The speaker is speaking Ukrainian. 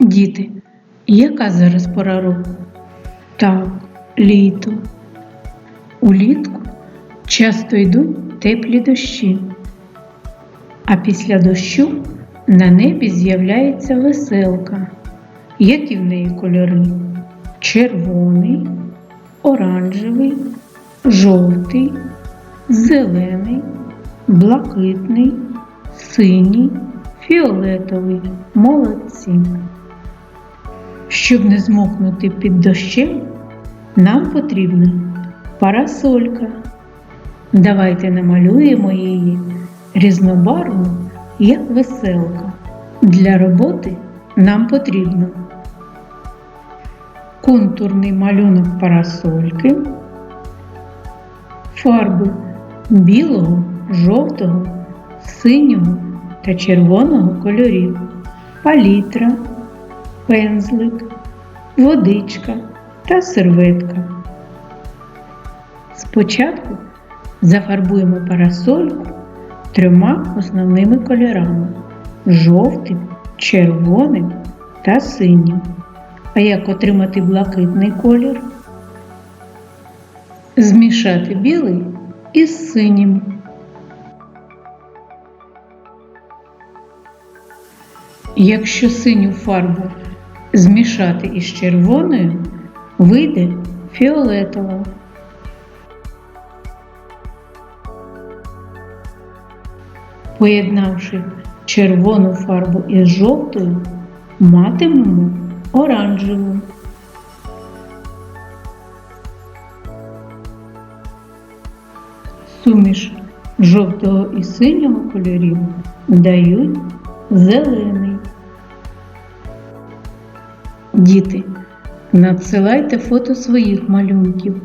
Діти, яка зараз пора року? Так, літо. Улітку часто йдуть теплі дощі, а після дощу на небі з'являється веселка. Які в неї кольори? Червоний, оранжевий, жовтий, зелений, блакитний, синій, фіолетовий. Молодці. Щоб не змокнути під дощем, нам потрібна парасолька. Давайте намалюємо її різнобарвну, як веселка. Для роботи нам потрібно контурний малюнок парасольки, фарби білого, жовтого, синього та червоного кольорів, палітра, пензлик, водичка та серветка. Спочатку зафарбуємо парасольку трьома основними кольорами жовтим, червоним та синім. А як отримати блакитний колір? Змішати білий із синім. Якщо синю фарбу змішати із червоною, вийде фіолетова. Поєднавши червону фарбу із жовтою, матимемо оранжеву. Суміш жовтого і синього кольорів дають зелений. Діти, надсилайте фото своїх малюнків